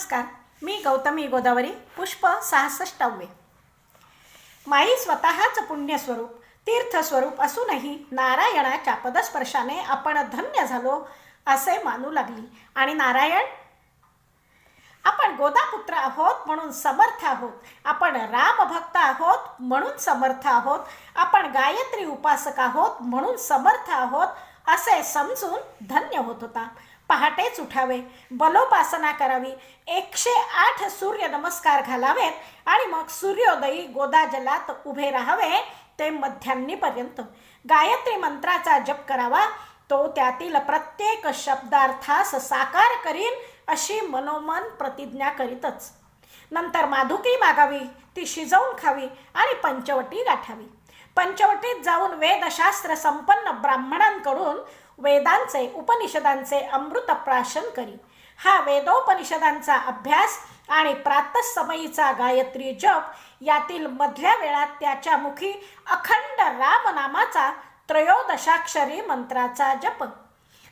नमस्कार मी गौतमी गोदावरी पुष्प सहासष्टावे माई स्वतःच पुण्यस्वरूप तीर्थस्वरूप असूनही नारायणाच्या पदस्पर्शाने आपण धन्य झालो असे मानू लागली. आणि नारायण? आपण गोदापुत्र आहोत म्हणून समर्थ आहोत. आपण रामभक्त आहोत म्हणून समर्थ आहोत. आपण गायत्री उपासक आहोत म्हणून समर्थ आहोत असे समजून धन्य होत होता. पहाटेच उठावे बलोपासना करावी एकशे आठ सूर्य नमस्कार घालावेत आणि मग सूर्योदयी गोदाजलात उभे राहावे ते मध्यान्नीपर्यंत. गायत्री मंत्राचा जप करावा तो त्यातील प्रत्येक शब्दार्थास साकार करीन अशी मनोमन प्रतिज्ञा करीतच. नंतर माधुकी मागावी ती शिजवून खावी आणि पंचवटी गाठावी. पंचवटीत जाऊन वेदशास्त्र संपन्न ब्राह्मणांकडून वेदांचे उपनिषदांचे अमृत प्राशन करी. हा वेदोपनिषदांचा अभ्यास आणि प्रातसमयीचा गायत्री जप यातील मधल्या वेळात त्याच्या मुखी अखंड रामनामाचा त्रयोदशाक्षरी मंत्राचा जप.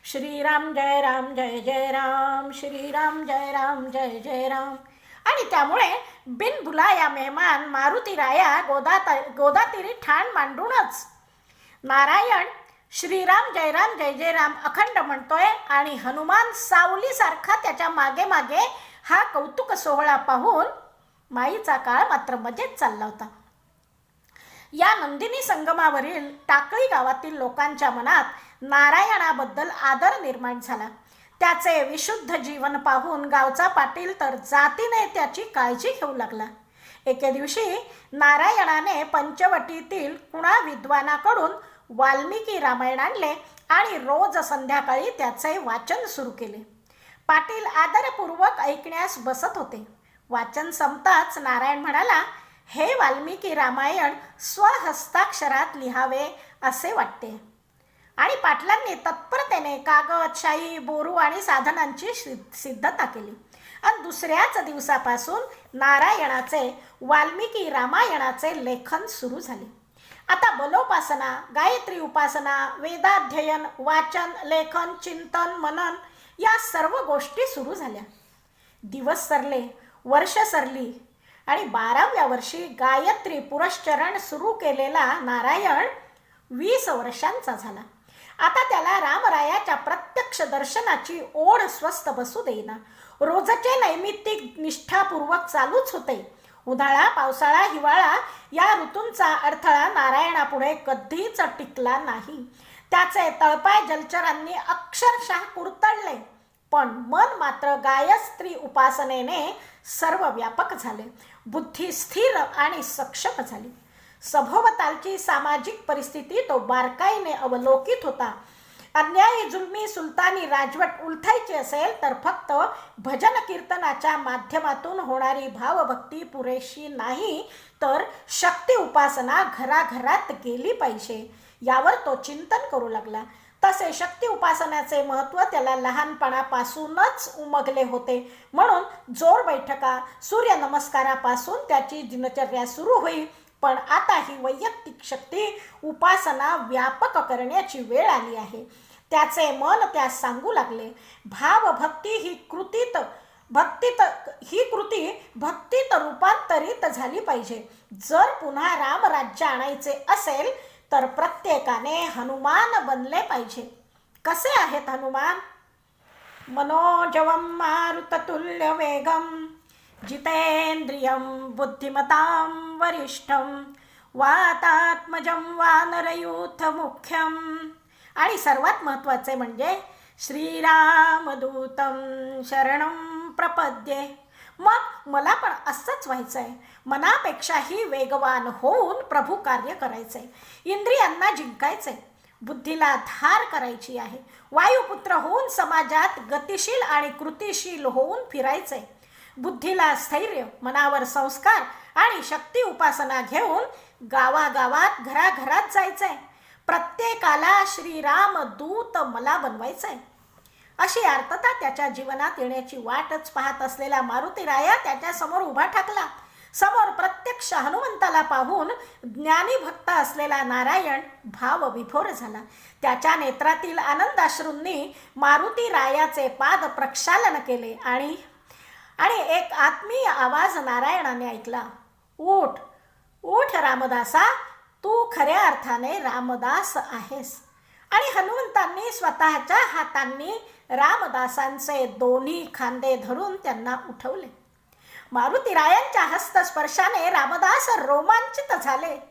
श्रीराम जय राम जय जय राम श्रीराम जय राम जय जय राम. आणि त्यामुळे बिनभुलाया मेहमान मारुती राया गोदात गोदातीरी ठाण मांडूनच नारायण श्रीराम जयराम जय जय राम अखंड म्हणतोय आणि हनुमान सावलीसारखा त्याच्यामागे मागे हा कौतुक सोहळा पाहून माईचा काळ मात्र मजेत चालला होता. या नंदिनी संगमावरील टाकळी गावातील लोकांच्या मनात नारायणाबद्दल आदर निर्माण झाला. त्याचे विशुद्ध जीवन पाहून गावचा पाटील तर जातीने त्याची काळजी घेऊ लागला. एके दिवशी नारायणाने पंचवटीतील कुणा विद्वानाकडून वाल्मिकी रामायण आणले आणि रोज संध्याकाळी त्याचे वाचन सुरू केले. पाटील आदरपूर्वक ऐकण्यास बसत होते. वाचन संपताच नारायण म्हणाला हे वाल्मिकी रामायण स्वहस्ताक्षरात लिहावे असे वाटते आणि पाटलांनी तत्परतेने कागदशाही बोरू आणि साधनांची सिद्धता केली. आणि दुसऱ्याच दिवसापासून नारायणाचे वाल्मिकी रामायणाचे लेखन सुरू झाले. आता बलोपासना गायत्री उपासना वेदाध्ययन वाचन लेखन चिंतन मनन या सर्व गोष्टी सुरू झाल्या. दिवस सरले वर्ष सरली आणि बाराव्या वर्षी गायत्री पुरश्चरण सुरू केलेला नारायण वीस वर्षांचा झाला. आता त्याला रामरायाच्या प्रत्यक्ष दर्शनाची ओढ स्वस्त बसू देईना. रोजचे नैमित्तिक निष्ठापूर्वक चालूच होते. उन्हाळा पावसाळा हिवाळा या ऋतूंचा अडथळा नारायणापुढे कधीच टिकला नाही. त्याचे तळपाय जलचरांनी अक्षरशः कुरतडले. पण मन मात्र गायस्त्री उपासनेने सर्व व्यापक झाले. बुद्धी स्थिर आणि सक्षम झाली. सभोवतालची सामाजिक परिस्थिती तो बारकाईने अवलोकित होता. अन्यायी जुलमी सुलतानी राजवट उलथायची असेल तर फक्त भजन कीर्तनाच्या माध्यमातून होणारी भावभक्ती पुरेशी नाही तर शक्ती उपासना घराघरात गेली पाहिजे. यावर तो चिंतन करू लागला. तसे शक्ती उपासनाचे महत्त्व त्याला लहानपणापासूनच उमगले होते. म्हणून जोर बैठका सूर्यनमस्कारापासून त्याची दिनचर्या सुरू होईल. पण आता ही वैयक्तिक शक्ती उपासना व्यापक करण्याची वेळ आली आहे. त्याचे मन त्यास सांगू लागले. भाव भक्ती ही कृतीत भक्तीत ही कृती भक्तीत रूपांतरित झाली पाहिजे. जर पुन्हा रामराज्य आणायचे असेल तर प्रत्येकाने हनुमान बनले पाहिजे. कसे आहेत हनुमान? मनोजवम मारुततुल्य वेगम जितेंद्रियं बुद्धिमतां वरिष्ठं वातात्मजं वानरयूथमुख्यं आणि सर्वात महत्त्वाचे म्हणजे श्रीरामदूतं शरण प्रपद्ये. मग मला पण असंच व्हायचं आहे मनापेक्षाही वेगवान होऊन प्रभू कार्य करायचंय. इंद्रियांना जिंकायचंय. बुद्धीला धार करायची आहे. वायुपुत्र होऊन समाजात गतिशील आणि कृतिशील होऊन फिरायचंय. बुद्धीला स्थैर्य मनावर संस्कार आणि शक्ती उपासना घेऊन गावागावात घराघरात जायचंय. प्रत्येकाला श्रीराम दूत मला बनवायचंय. अशी अर्थता त्याच्या जीवनात येण्याची वाटच पाहत असलेला मारुती राया त्याच्यासमोर उभा ठाकला. समोर प्रत्यक्ष हनुमंताला पाहून ज्ञानी भक्त असलेला नारायण भाव विभोर झाला. त्याच्या नेत्रातील आनंदाश्रूंनी मारुती रायाचे पाद प्रक्षालन केले आणि आणि एक आत्मीय आवाज नारायणाने ऐकला. उठ उठ रामदासा तू खऱ्या अर्थाने रामदास आहेस. आणि हनुमंतांनी स्वतःच्या हातांनी रामदासांचे दोन्ही खांदे धरून त्यांना उठवले. मारुतीरायांच्या हस्तस्पर्शाने रामदास रोमांचित झाले.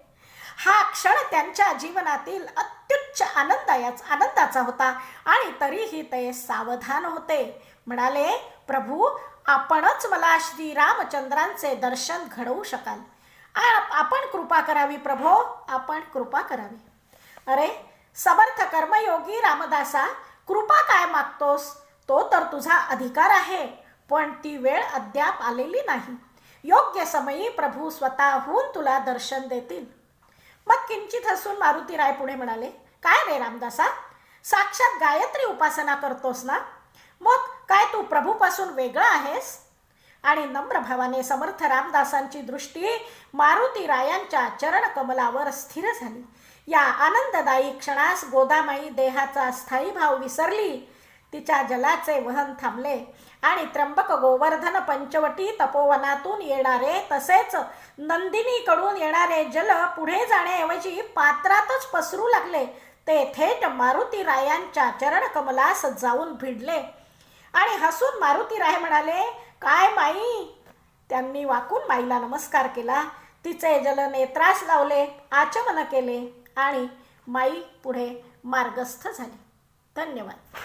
हा क्षण त्यांच्या जीवनातील अत्युच्च आनंदायाच आनंदाचा होता आणि तरीही ते सावधान होते. म्हणाले प्रभू आपणच मला श्रीरामचंद्रांचे दर्शन घडवू शकाल. आपण कृपा करावी प्रभो. आपण कृपा करावी. अरे समर्थ कर्मयोगी रामदासा कृपा काय मागतोस? तो तर तुझा अधिकार आहे पण ती वेळ अद्याप आलेली नाही. योग्य समयी प्रभू स्वतःहून तुला दर्शन देतील. मग किंचित हसून मारुती राय पुढे म्हणाले काय रे रामदासा? साक्षात गायत्री उपासना करतोस ना? मग काय तू प्रभूपासून वेगळा आहेस? आणि नम्रभावाने समर्थ रामदासांची दृष्टी मारुती रायांच्या चरणकमलावर स्थिर झाली. या आनंददायी क्षणास गोदामाई देहाचा स्थायी भाव विसरली. तिच्या जलाचे वहन थांबले आणि त्र्यंबक गोवर्धन पंचवटी तपोवनातून येणारे तसेच नंदिनीकडून येणारे जल पुढे जाण्याऐवजी पात्रातच पसरू लागले. ते थेट मारुती रायांच्या चरणकमलास जाऊन भिडले. आणि हसून मारुती राय म्हणाले काय माई? त्यांनी वाकून माईला नमस्कार केला. तिचे जल नेत्रास लावले आचमन केले आणि माई पुढे मार्गस्थ झाली. धन्यवाद.